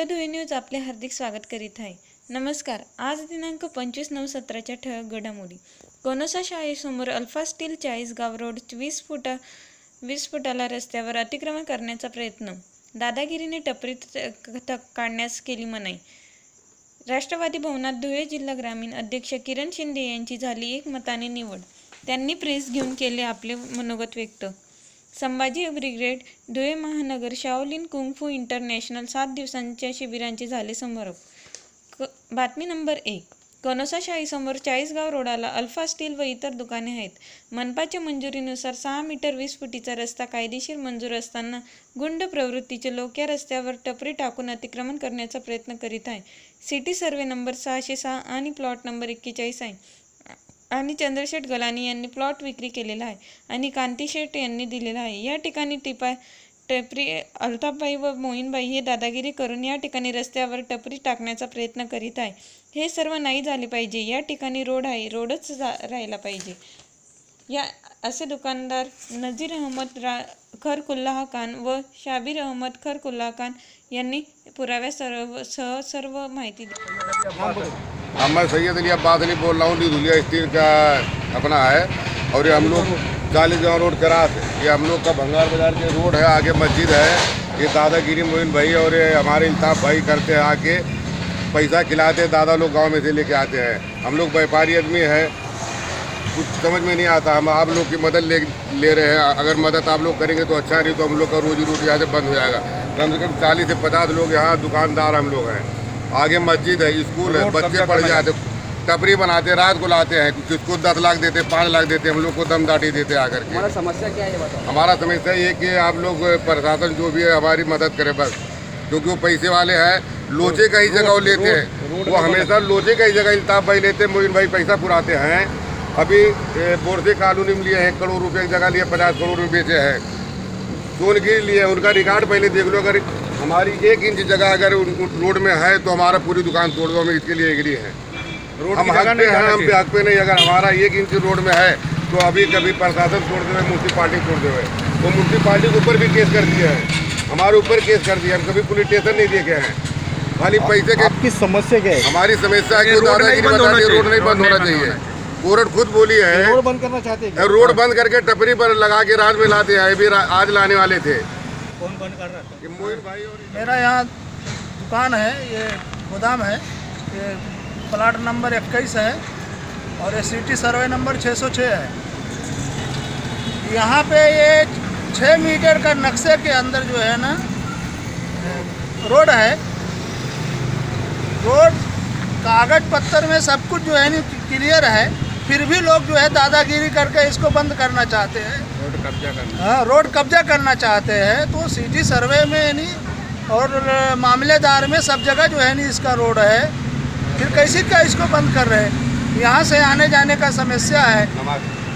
नमस्कार न्यूज आपले हार्दिक स्वागत करीत आहे. नमस्कार. आज दिनांक पंचवीस नऊ सतराच्या ठळक घडामोडी. कोनोसा शाळेसमोर अल्फा स्टील चाळीसगाव रोड वीस फुटा वीस फुटाला रस्त्यावर अतिक्रमण करण्याचा प्रयत्न. दादागिरीने टपरीत काढण्यास केली मनाई. राष्ट्रवादी भवनात धुळे जिल्हा ग्रामीण अध्यक्ष किरण शिंदे यांची झाली एक मताने निवड. त्यांनी प्रेस घेऊन केले आपले मनोगत व्यक्त. संभाजी ब्रिगेड धुळे महानगर शाओलिन कुंगफू इंटरनॅशनल सात दिवसांच्या शिबिरांचे झाले समारोप. क बातमी नंबर एक. कनोसा शाहीसमोर चाळीसगाव रोडाला अल्फा स्टील व इतर दुकाने आहेत. मनपाच्या मंजुरीनुसार सहा मीटर वीस फुटीचा रस्ता कायदेशीर मंजूर असताना गुंड प्रवृत्तीचे लोक या रस्त्यावर टपरी टाकून अतिक्रमण करण्याचा प्रयत्न करीत आहे. सिटी सर्वे नंबर सहाशे सहा आणि प्लॉट नंबर एक्केचाळीस आहे. आणि चंद्रशेठ गलानी यांनी प्लॉट विक्री केलेला आहे आणि कांती शेठ यांनी दिलेला आहे. या ठिकाणी टिपा टपरी अल्ताफबाई व मोहीनबाई हे दादागिरी करून या ठिकाणी रस्त्यावर टपरी टाकण्याचा प्रयत्न करीत आहे. हे सर्व नाही झाले पाहिजे. या ठिकाणी रोड आहे. रोडच जा राहायला पाहिजे. या असे दुकानदार नजीर अहमद रा खरकुल्लाह खान व शाबीर अहमद खरकुल्लाह खान यांनी पुराव्या सर्व सह सर्व माहिती दिली. हाँ मैं सैयद अली अब्बास अली बोल रहा हूँ धुलिया स्टील का अपना है। और ये हम लोग गाँव रोड करा थे। ये हम लोग का भंगार बाज़ार के रोड है, आगे मस्जिद है। ये दादागिरी मोइन भाई और ये हमारे इंताफ भाई करते हैं आके, पैसा खिलाते हैं, दादा लोग गाँव में से लेके आते हैं। हम लोग व्यापारी आदमी है। कुछ समझ में नहीं आता, हम आप लोग की मदद ले ले रहे हैं। अगर मदद आप लोग करेंगे तो अच्छा नहीं तो हम लोग का रोजी रोटी यहाँ से बंद हो जाएगा। कम से कम चालीस से पचास लोग यहाँ, दुकानदार हम लोग हैं। आगे मस्जिद है स्कूल है बच्चे पढ़ जाते टपरी बनाते रात को लाते हैं किसको दस लाख देते पाँच लाख देते हम लोग को दम दाटी देते आकर के। हमारा समस्या क्या है बताओ। हमारा समस्या ये कि आप लोग प्रशासन जो भी है हमारी मदद करे बस। क्योंकि वो पैसे वाले हैं लोचे का ही जगह लेते हैं। वो हमेशा लोचे का ही जगह इल्ताफ भाई लेते हैं मोइन भाई पैसा पुराते हैं। अभी बोरसे कॉलोनी में लिए हैं करोड़ रुपए की जगह लिए पचास करोड़ रुपये बेचे हैं। सोनगिरी लिए उनका रिकॉर्ड पहले देख लो अगर हमारी एक इंच जगह अगर रोड में है तो हमारा पूरी दुकान तोड़ दो हम इसके लिए एग्री हैं। हम हक पे हैं हम पे हक पे नहीं अगर हमारा एक इंच रोड में है तो अभी कभी प्रशासन तोड़ देवे म्यूनसिपाली तोड़ देवे। वो म्यूनसिपाली के ऊपर भी केस कर दिया है। हमारे ऊपर केस कर दिया हम कभी पुलिस स्टेशन नहीं देखे हैं। खाली पैसे के आपकी समस्या क्या है? हमारी समस्या है कि दादागिरी बता दी रोड नहीं बंद होना चाहिए। कोर्ट खुद बोली है। रोड बंद करना चाहते हैं रोड बंद करके टपरी पर लगा के रात में लाते हैं अभी आज लाने वाले थे। कौन बंद कर रहा ये मोहित भाई और मेरा यहाँ दुकान है ये गोदाम है। ये प्लाट नंबर इक्कीस है और ये सिटी सर्वे नंबर 606 है। यहाँ पे ये छः मीटर का नक्शे के अंदर जो है ना रोड है। रोड कागज़ पत्थर में सब कुछ जो है ना क्लियर है। फिर भी लोग जो है दादागिरी करके इसको बंद करना चाहते हैं। रोड कब्जा करना। हाँ रोड कब्जा करना चाहते हैं तो सिटी सर्वे में नहीं और मामलेदार में सब जगह जो है नहीं इसका रोड है। फिर कैसे क्या इसको बंद कर रहे हैं? यहाँ से आने जाने का समस्या है।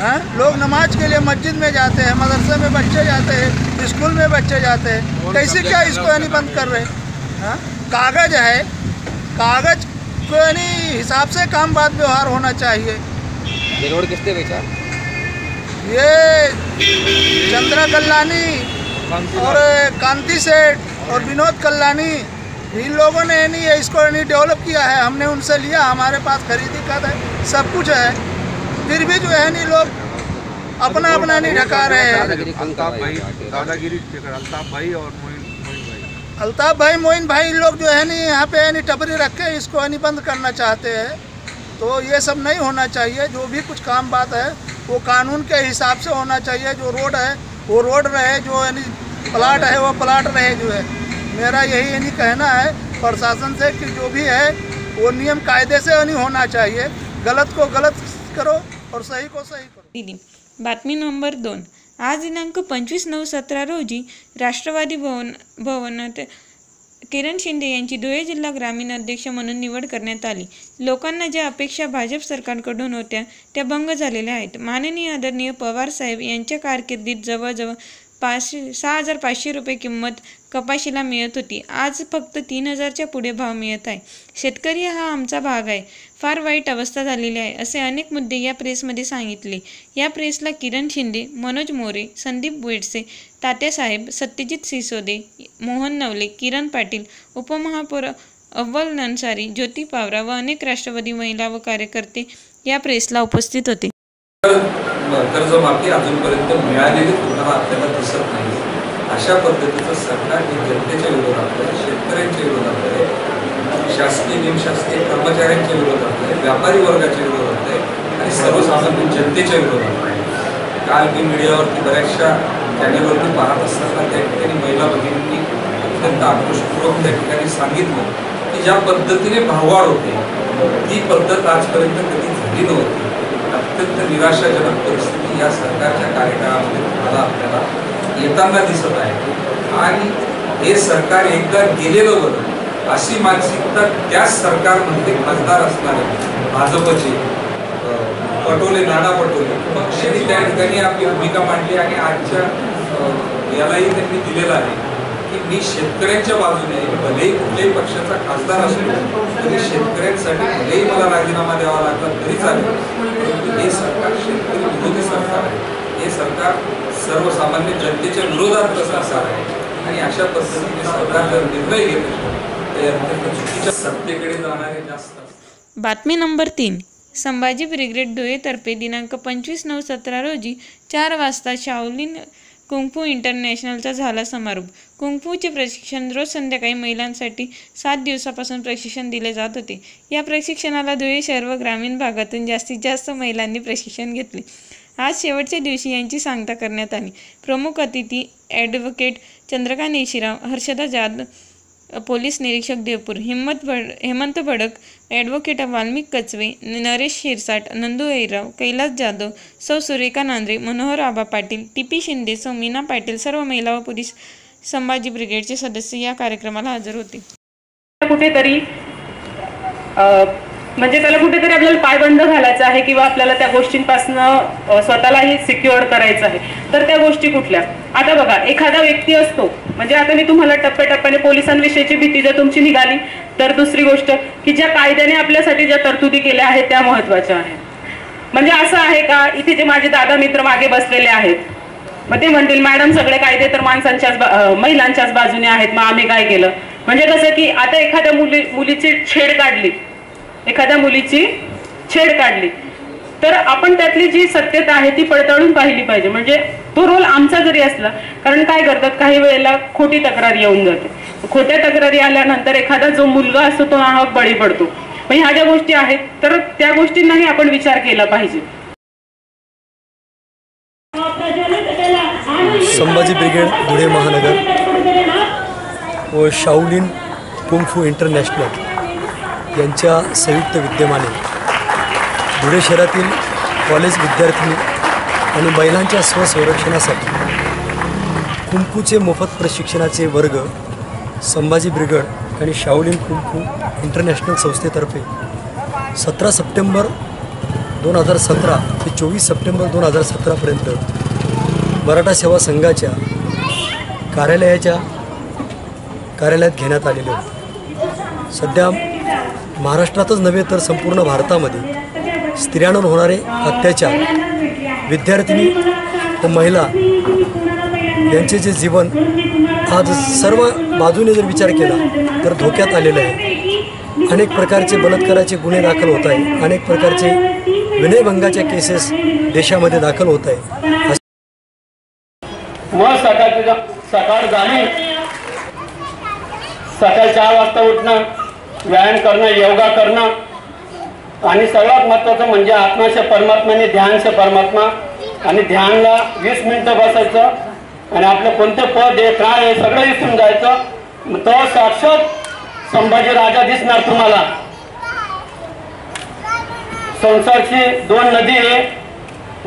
हाँ लोग नमाज़ के लिए मस्जिद में जाते हैं मदरसे में बच्चे जाते हैं स्कूल में बच्चे जाते हैं। कैसे क्या इसको यानी बंद कर रहे हैं? हाँ कागज़ है। कागज़ को यानी हिसाब से काम बात व्यवहार होना चाहिए। ये रोड किसने बेचा? ये चंद्रा कल्याणी और कांति सेठ और विनोद कल्याणी इन लोगों ने नहीं है इसको नहीं डेवलप किया है। हमने उनसे लिया हमारे पास खरीदी का है सब कुछ है। फिर भी जो है नहीं लोग अपना अपना नहीं ढका रहे हैं। यहाँ पे? दादागिरी अल्ताफ भाई और मोइन मोइन भाई। अल्ताफ भाई मोइन भाई इन लोग जो है नहीं यहाँ पे नहीं टपरी रख के इसको नहीं बंद करना चाहते हैं। तो ये सब नहीं होना चाहिए जो भी कुछ काम बात है वो कानून के हिसाब से होना चाहिए, जो रोड है, वो रोड रहे, जो यानी प्लाट है, वो प्लाट रहे जो है। मेरा यही यानी कहना है प्रशासन से कि जो भी है, वो नियम कायदे से नहीं होना चाहिए। गलत को गलत करो और सही को सही करो। दिली बातमी नंबर दोन। आज दिनांक पंचवीस नऊ सतरा रोजी राष्ट्रवादी भवन भवनात किरण शिंदे यांची धुळे जिल्हा ग्रामीण अध्यक्ष म्हणून निवड करण्यात आली. लोकांना ज्या अपेक्षा भाजप सरकारकडून होत्या त्या भंग झालेल्या आहेत. माननीय आदरणीय पवार साहेब यांच्या कारकिर्दीत जवळजवळ पाचशे सहा हजार पाचशे रुपये किंमत कपाशीला मिळत होती. आज फक्त तीन हजारच्या पुढे भाव मिळत आहे. शेतकरी हा आमचा भाग आहे. फार वाईट अवस्था झालेली आहे असे अनेक मुद्दे या प्रेसमध्ये सांगितले. या प्रेसला किरण शिंदे मनोज मोरे संदीप बेडसे तात्यासाहेब सत्यजित सिसोदे मोहन नवले किरण पाटील उपमहापौर अव्वल नन्सारी ज्योती पावरा व अनेक राष्ट्रवादी महिला व कार्यकर्ते या प्रेसला उपस्थित होते. कर्जमाफी अजूनपर्यंत मिळालेली आपल्याला दिसत नाही अशा पद्धतीचं सरकार हे जनतेच्या विरोधात आहे शेतकऱ्यांच्या विरोधात आहे शासकीय निमशासकीय कर्मचाऱ्यांच्या विरोधात आहे व्यापारी वर्गाच्या विरोधात आहे आणि सर्वसामान्य जनतेच्या विरोधात आहे काल मी मीडियावरती बऱ्याचशा चॅनलवरती पाहत असताना त्या ठिकाणी महिला भगिनींनी अत्यंत आक्रोशपूर्वक त्या ठिकाणी सांगितलं की ज्या पद्धतीने भाववाढ होते ती पद्धत आजपर्यंत कधी झाली नव्हती. अत्यंत निराशाजनक परिस्थिती या सरकारच्या कार्यकाळामध्ये तुम्हाला आपल्याला. येताना दिसत आहे. आणि हे सरकार एकदा गेलेलं बरं. अशी मानसिकता त्याच सरकारमध्ये खासदार असणारे भाजपचे पटोले नाना पटोले पक्षाने त्या ठिकाणी आपली भूमिका मांडली आणि आजच्या यालाही त्यांनी दिलेलं आहे की मी शेतकऱ्यांच्या बाजूने भलेही कुठल्याही पक्षाचा खासदार असलो तरी शेतकऱ्यांसाठी भलेही मला राजीनामा द्यावा लागला तरी चालेल. परंतु हे सरकार शेतकरी विरोधी सरकार आहे. हे सरकार सर्वसामान्य जनतेच्या विरोधात सरकार आहे? आणि अशा पद्धतीने सरकार जर निर्णय घेत चुकीच्या सत्तेकडे जाणारे जास्त बातमी नंबर तीन. संभाजी ब्रिगेड धुळेतर्फे दिनांक पंचवीस नऊ सतरा रोजी चार वाजता शाओलिन कुंगफू इंटरनॅशनलचा झाला समारोप. कुंगफूचे प्रशिक्षण रोज संध्याकाळी महिलांसाठी सात दिवसापासून प्रशिक्षण दिले जात होते. या प्रशिक्षणाला धुळे शहर व ग्रामीण भागातून जास्तीत जास्त महिलांनी प्रशिक्षण घेतले. आज शेवटच्या दिवशी यांची सांगता करण्यात आली. प्रमुख अतिथी ॲडव्होकेट चंद्रकांत येशिराव हर्षदा जाधव पोलीस निरीक्षक देवपूर हिम्मत भड हेमंत भडक ॲडव्होकेट वाल्मिक कचवे नरेश शिरसाट नंदू ऐराव कैलास जाधव सौ सुरेखा नांद्रे मनोहर आबा पाटील टी पी शिंदे सौ मीना पाटील सर्व महिला व पोलीस संभाजी ब्रिगेडचे सदस्य या कार्यक्रमाला हजर होते. कुठेतरी म्हणजे त्याला कुठेतरी आपल्याला पायबंद घालायचा आहे किंवा आपल्याला त्या गोष्टींपासनं स्वतःलाही सिक्युअर करायचं आहे. तर त्या गोष्टी कुठल्या? आता बघा एखादा व्यक्ती असतो म्हणजे आता मी तुम्हाला टप्प्याटप्प्याने पोलिसांविषयीची भीती जर तुमची निघाली तर दुसरी गोष्ट की ज्या कायद्याने आपल्यासाठी ज्या तरतुदी केल्या आहेत त्या महत्त्वाच्या आहेत. म्हणजे असं आहे का इथे जे माझे दादा मित्र मागे बसलेले आहेत मग ते म्हणतील मॅडम सगळे कायदे तर माणसांच्याच महिलांच्याच बाजूने आहेत मग आम्ही काय केलं? म्हणजे कसं की आता एखाद्या मुली मुलीची छेड काढली एखाद्या मुलीची छेड काढली. तर आपण त्यातली जी सत्यता आहे ती पडताळून पाहिली पाहिजे. म्हणजे तो रोल आमचा जरी असला कारण काय करतात काही वेळेला खोटी तक्रार येऊन जाते. खोट्या तक्रारी आल्यानंतर एखादा जो मुलगा असतो तो नाहक बळी पडतो. मग ह्या ज्या गोष्टी आहेत तर त्या गोष्टींनाही आपण विचार केला पाहिजे. संभाजी ब्रिगेड धुळे महानगर. व शाऊलिन कुंफू इंटरनॅशनल. यांच्या संयुक्त विद्यमाने धुळे शहरातील कॉलेज विद्यार्थी आणि महिलांच्या स्वसंरक्षणासाठी कुंकूचे मोफत प्रशिक्षणाचे वर्ग संभाजी ब्रिगेड आणि शाओलिन कुंकू इंटरनॅशनल संस्थेतर्फे सतरा सप्टेंबर दोन हजार सतरा ते चोवीस सप्टेंबर दोन हजार सतरापर्यंत मराठा सेवा संघाच्या कार्यालयाच्या कार्यालयात घेण्यात आलेले होते. सध्या महाराष्ट्रातच नव्हे तर संपूर्ण भारतामध्ये स्त्रियांवर होणारे अत्याचार विद्यार्थिनी व महिला यांचे जे जीवन आज सर्व बाजूने जर विचार केला तर धोक्यात आलेलं आहे. अनेक प्रकारचे बलात्काराचे गुन्हे दाखल होत आहे अनेक प्रकारचे विनयभंगाच्या केसेस देशामध्ये दाखल होत आहे सकाळ सकाळी चार वाजता उठणं. व्यायाम करणं योगा करणं. आणि सर्वात महत्त्वाचं म्हणजे आत्माशे परमात्म्याने ध्यानशे परमात्मा. आणि ध्यानला वीस मिनटं बसायचं. आणि आपलं कोणतं पद आहे काय आहे सगळं विसरून जायचं. तो साक्षात संभाजी राजा दिसणार तुम्हाला. संसारची दोन नदी आहे.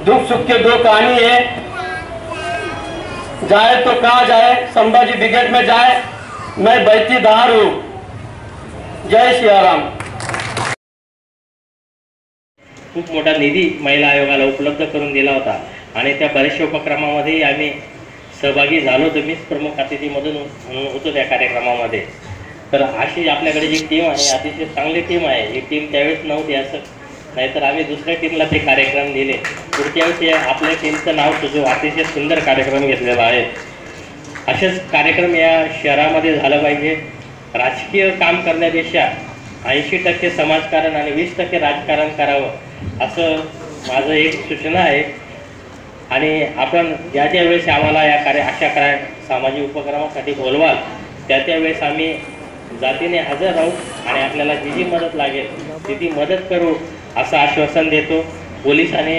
दुःख सुख के दो कहाणी है. जाए तो कहा जाए संभाजी ब्रिगेड में जाए मैं बैती धार हूँ. जय सियाराम. खूप मोठा निधी महिला आयोगाला उपलब्ध करून दिला होता. आणि त्या बऱ्याचशा उपक्रमामध्ये आम्ही सहभागी झालो होतो. मीच प्रमुख अतिथीमधून म्हणून होतो त्या कार्यक्रमामध्ये. तर अशी आपल्याकडे जी टीम आहे अतिशय चांगली टीम आहे. ही टीम त्यावेळेस नव्हती असं. नाहीतर आम्ही दुसऱ्या टीमला ते कार्यक्रम दिले. पुढच्या वेळेस या आपल्या टीमचं नाव सुचवू अतिशय सुंदर कार्यक्रम घेतलेला आहे. असेच कार्यक्रम या शहरामध्ये झालं पाहिजे. राजकीय काम करण्यापेक्षा ऐंशी टक्के समाजकारण आणि वीस टक्के राजकारण करावं असं माझं एक सूचना आहे. आणि आपण ज्या ज्या वेळेस आम्हाला या कार्य अशा कार्य सामाजिक उपक्रमासाठी बोलवाल त्या त्या वेळेस आम्ही जातीने हजर राहू आणि आपल्याला जी जी मदत लागेल ती ती मदत करू असं आश्वासन देतो. पोलिसाने